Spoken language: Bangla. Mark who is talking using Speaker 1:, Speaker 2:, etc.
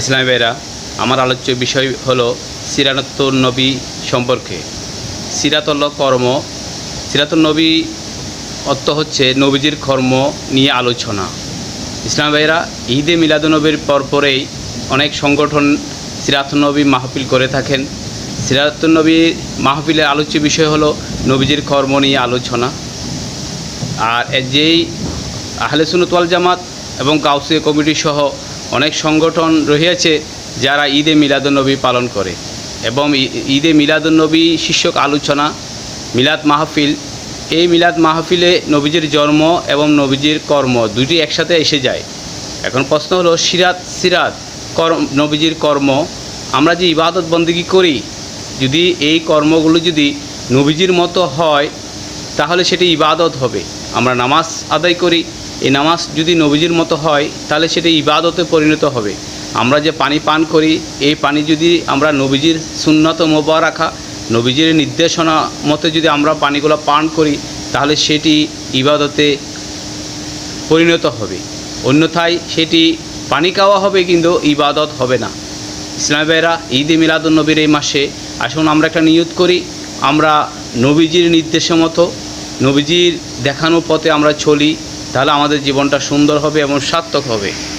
Speaker 1: ইসলামী ভাইরা আমার আলোচ্য বিষয় হলো সিরাতুল নবী সম্পর্কে। সিরাতল কর্ম সিরাতুল নবী অর্থ হচ্ছে নবীজির কর্ম নিয়ে আলোচনা। ইসলাম ভাইরা ঈদে মিলাদুনবীর পরপরেই অনেক সংগঠন সিরাতুলনবী মাহফিল করে থাকেন। সিরাতুলনবী মাহফিলের আলোচ্য বিষয় হলো নবীজির কর্ম নিয়ে আলোচনা। আর যেই আহলে সুনতওয়াল জামাত এবং কাউসিয়া কমিটি সহ অনেক সংগঠন রহিয়াছে যারা ঈদে মিলাদুন্নবী পালন করে। এবং ঈদে মিলাদুন্নবী শীর্ষক আলোচনা, মিলাদ মাহফিল, এই মিলাদ মাহফিলে নবীজির জন্ম এবং নবীজির কর্ম দুটি একসাথে এসে যায়। এখন প্রশ্ন হলো, সিরাত সিরাত, কর্ম, নবীজির কর্ম আমরা যে ইবাদত বন্দিগি করি, যদি এই কর্মগুলো যদি নবীজির মতো হয়, তাহলে সেটি ইবাদত হবে। আমরা নামাজ আদায় করি। এই নামাজ যদি নবীজির মতো হয়, তাহলে সেটি ইবাদতে পরিণত হবে। আমরা যে পানি পান করি, এই পানি যদি আমরা নবীজির সুন্নত মোবারাখা নবীজির নির্দেশনা মতে যদি আমরা পানিগুলো পান করি, তাহলে সেটি ইবাদতে পরিণত হবে। অন্যথায় সেটি পানি খাওয়া হবে কিন্তু ইবাদত হবে না। ইসলাম ভাইরা ঈদে মিলাদুন্নবীর এই মাসে আসুন আমরা একটা নিয়ত করি। আমরা নবীজির নির্দেশ মতো নবীজির দেখানো পথে আমরা চলি তাহলে আমাদের জীবনটা সুন্দর হবে এবং সার্থক হবে।